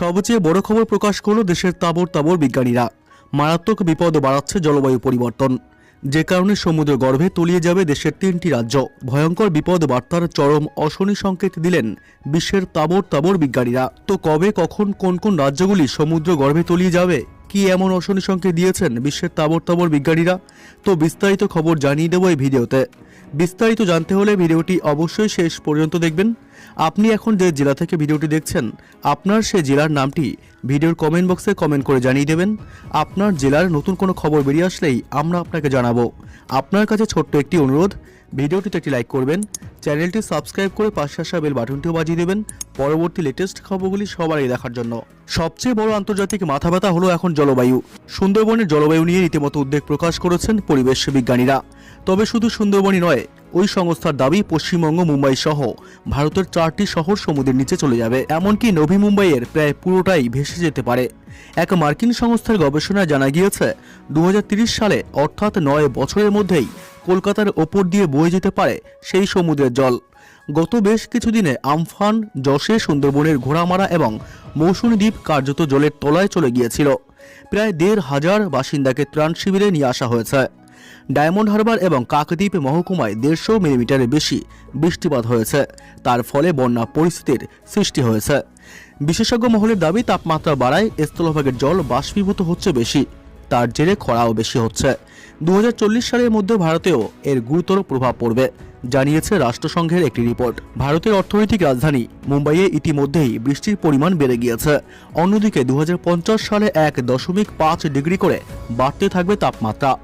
সবচেয়ে বড় খবর প্রকাশ করল দেশের তাবর তাবর বিজ্ঞানীরা। মারাত্মক বিপদ বাড়াচ্ছে জলবায়ু পরিবর্তন। যে কারণে সমুদ্র গর্ভে তলিয়ে যাবে দেশের তিনটি রাজ্য। ভয়ঙ্কর বিপদ বার্তার চরম অশনি সংকেত দিলেন বিশ্বের তাবর তাবর বিজ্ঞানীরা। তো কবে, কখন, কোন কোন রাজ্যগুলি সমুদ্র গর্ভে তলিয়ে যাবে? কি এমন অশনি সংকেত দিয়েছেন বিশ্বের তাবর তাবর বিজ্ঞানীরা? তো বিস্তারিত খবর জানিয়ে দেবো এই ভিডিওতে। বিস্তারিত জানতে হলে ভিডিওটি অবশ্যই শেষ পর্যন্ত দেখবেন। আপনি এখন যে জেলা থেকে ভিডিওটি দেখছেন, আপনার সে জেলার নামটি ভিডিওর কমেন্ট বক্সে কমেন্ট করে জানিয়ে দেবেন। আপনার জেলার নতুন কোনো খবর বেরিয়ে আসলেই আমরা আপনাকে জানাব। আপনার কাছে ছোট্ট একটি অনুরোধ, ভিডিওটিতে একটি লাইক করবেন, চ্যানেলটি সাবস্ক্রাইব করে পাশে আসা বেল বাটনটিও বাজিয়ে দেবেন পরবর্তী লেটেস্ট খবরগুলি সবার আগে দেখার জন্য। সবচেয়ে বড় আন্তর্জাতিক মাথা ব্যথা হলো এখন জলবায়ু। সুন্দরবনের জলবায়ু নিয়ে রীতিমতো উদ্বেগ প্রকাশ করেছেন পরিবেশ বিজ্ঞানীরা। তবে শুধু সুন্দরবনই নয় ওই সংস্থার দাবি পশ্চিমবঙ্গ, মুম্বাই সহ ভারতের চারটি শহর সমুদ্রের নিচে চলে যাবে। এমনকি নভি মুম্বাইয়ের প্রায় পুরোটাই ভেসে যেতে পারে। এক মার্কিন সংস্থার গবেষণায় জানা গিয়েছে দু সালে, অর্থাৎ নয় বছরের মধ্যেই কলকাতার ওপর দিয়ে বয়ে যেতে পারে সেই সমুদ্রের জল। গত বেশ কিছুদিনে আমফান, যশে, সুন্দরবনের ঘোড়ামারা এবং মৌসুমী দ্বীপ কার্যত জলের তলায় চলে গিয়েছিল। প্রায় দেড় হাজার বাসিন্দাকে ত্রাণ শিবিরে নিয়ে আসা হয়েছে। ডায়মন্ড হারবার এবং কাকদ্বীপ মহকুমায় দেড়শো মিলিমিটারের বেশি বৃষ্টিপাত হয়েছে। তার ফলে বন্যা পরিস্থিতির সৃষ্টি হয়েছে। বিশেষজ্ঞ মহলের দাবি, তাপমাত্রা বাড়ায়, স্থলভাগের জল বাষ্পীভূত হচ্ছে বেশি। তার জেরে খরাও বেশি হচ্ছে। দুহাজার চল্লিশ সালের মধ্যে ভারতেও এর গুরুতর প্রভাব পড়বে, জানিয়েছে রাষ্ট্রসংঘের একটি রিপোর্ট। ভারতের অর্থনৈতিক রাজধানী মুম্বাইয়ে ইতিমধ্যেই বৃষ্টির পরিমাণ বেড়ে গিয়েছে। অন্যদিকে দু হাজার পঞ্চাশ সালে এক দশমিক পাঁচ ডিগ্রি করে বাড়তে থাকবে তাপমাত্রা।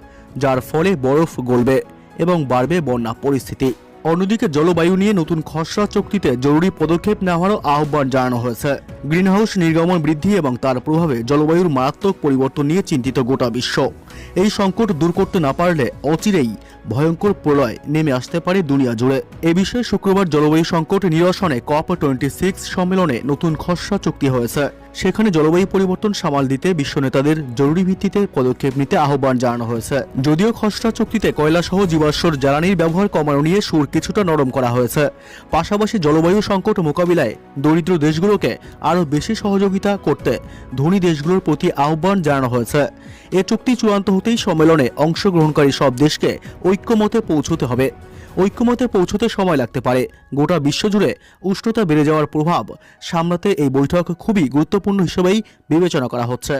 যার ফলে বরফ গলবে এবং বাড়বে বন্যা পরিস্থিতি। অন্যদিকে জলবায়ু নিয়ে নতুন খসড়া চুক্তিতে জরুরি পদক্ষেপ নেওয়ারও আহ্বান জানানো হয়েছে। গ্রিনহাউস নির্গমন বৃদ্ধি এবং তার প্রভাবে জলবায়ুর মারাত্মক পরিবর্তন নিয়ে চিন্তিত গোটা বিশ্ব। এই সংকট দূর করতে না পারলে অচিরেই ভয়ঙ্কর প্রলয় নেমে আসতে পারে দুনিয়া জুড়ে। এ বিষয়ে শুক্রবার জলবায়ু সংকট নিরসনে কপ টোয়েন্টি সিক্স সম্মেলনে নতুন খসড়া চুক্তি হয়েছে। সেখানে জলবায়ু পরিবর্তন সামাল দিতে বিশ্ব নেতাদের জরুরি ভিত্তিতে পদক্ষেপ নিতে আহ্বান জানানো হয়েছে। যদিও খসড়া চুক্তিতে কয়লা সহ জীবাশ্মর জ্বালানির ব্যবহার কমানো নিয়ে সুর কিছুটা নরম করা হয়েছে। পাশাপাশি জলবায়ু সংকট মোকাবিলায় দরিদ্র দেশগুলোকে আরও বেশি সহযোগিতা করতে ধনী দেশগুলোর প্রতি আহ্বান জানানো হয়েছে। এ চুক্তি চূড়ান্ত হতেই সম্মেলনে অংশগ্রহণকারী সব দেশকে ঐক্যমতে পৌঁছতে হবে। ঐক্যমতে পৌঁছতে সময় লাগতে পারে। গোটা বিশ্বজুড়ে উষ্ণতা বেড়ে যাওয়ার প্রভাব সামলাতে এই বৈঠক খুবই গুরুত্বপূর্ণ হিসেবেই বিবেচনা করা হচ্ছে।